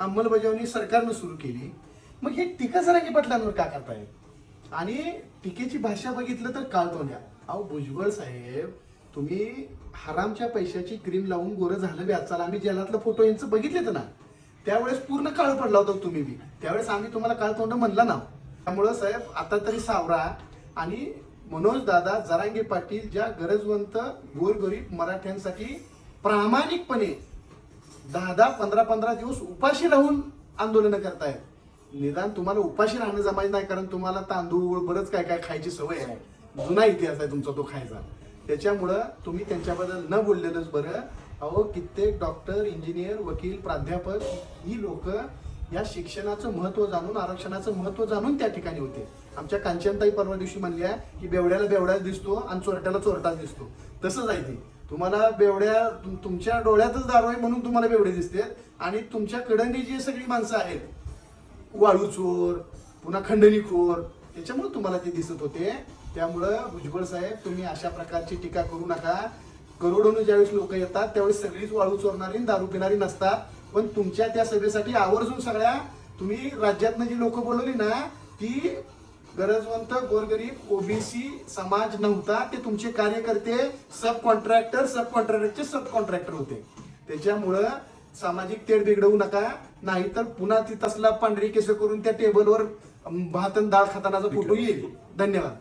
अंमलबजावणी सरकारनं सुरू केली. मग हे टीका जरांगी पाटलांवर का करतायत आणि टीकेची भाषा बघितलं तर काळतोंड्या अहो भुजबळ साहेब तुम्ही हरामच्या पैशाची क्रीम लावून गोरं झालं बी आजचाल आम्ही जेलातलं फोटो यांचं बघितलेत ना. त्यावेळेस पूर्ण काळ पडला होता तुम्ही बी. त्यावेळेस आम्ही तुम्हाला काळतोंड म्हणला ना. त्यामुळं साहेब आता तरी सावरा आणि मनोज दादा जरांगे पाटील ज्या गरजवंत गोरगरीब मराठ्यांसाठी प्रामाणिकपणे दहा दहा पंधरा पंधरा दिवस उपाशी राहून आंदोलन करतायत. निदान तुम्हाला उपाशी राहणं जमायचं नाही कारण तुम्हाला तांदूळ बरंच काय काय खायची सवय आहे. जुना इतिहास आहे तुमचा तो खायचा. त्याच्यामुळं तुम्ही त्यांच्याबद्दल न बोललेलंच बरं. अहो कित्येक डॉक्टर इंजिनियर वकील प्राध्यापक ही लोक या शिक्षणाचं महत्त्व जाणून आरक्षणाचं महत्त्व जाणून त्या ठिकाणी होते. आमच्या कांचनताई परवा दिवशी म्हणल्या की बेवड्याला बेवड्याच दिसतो आणि चोरट्याला चोरटाच दिसतो. तसंच आहे ते. तुम्हाला बेवड्या तुम- तुमच्या डोळ्यातच दारू आहे म्हणून तुम्हाला बेवडे दिसते. आणि तुमच्या कडनी जी सगळी माणसं आहेत वाळू चोर पुन्हा खंडणीखोर त्याच्यामुळे तुम्हाला ते दिसत होते. त्यामुळं भुजबळ साहेब तुम्ही अशा प्रकारची टीका करू नका. करोडोनं ज्यावेळेस लोक येतात त्यावेळेस सगळीच वाळू चोरणारी आणि दारू पिणारी नसतात. पण तुमच्या त्या सभेसाठी आवर्जून सगळ्या तुम्ही राज्यातनं जी लोक बोलवली ना ती गरजवंत गोरगरीब ओबीसी समाज नव्हता. ते तुमचे कार्यकर्ते सब कॉन्ट्रॅक्टर सब कॉन्ट्रॅक्टरचे सब कॉन्ट्रॅक्टर होते. त्याच्यामुळं सामाजिक तेढ बिघडवू नका. नाहीतर पुन्हा ती तसला पांढरी केस करून त्या टेबलवर भातन भात आणि डाळ खातानाचा फोटो येईल. धन्यवाद.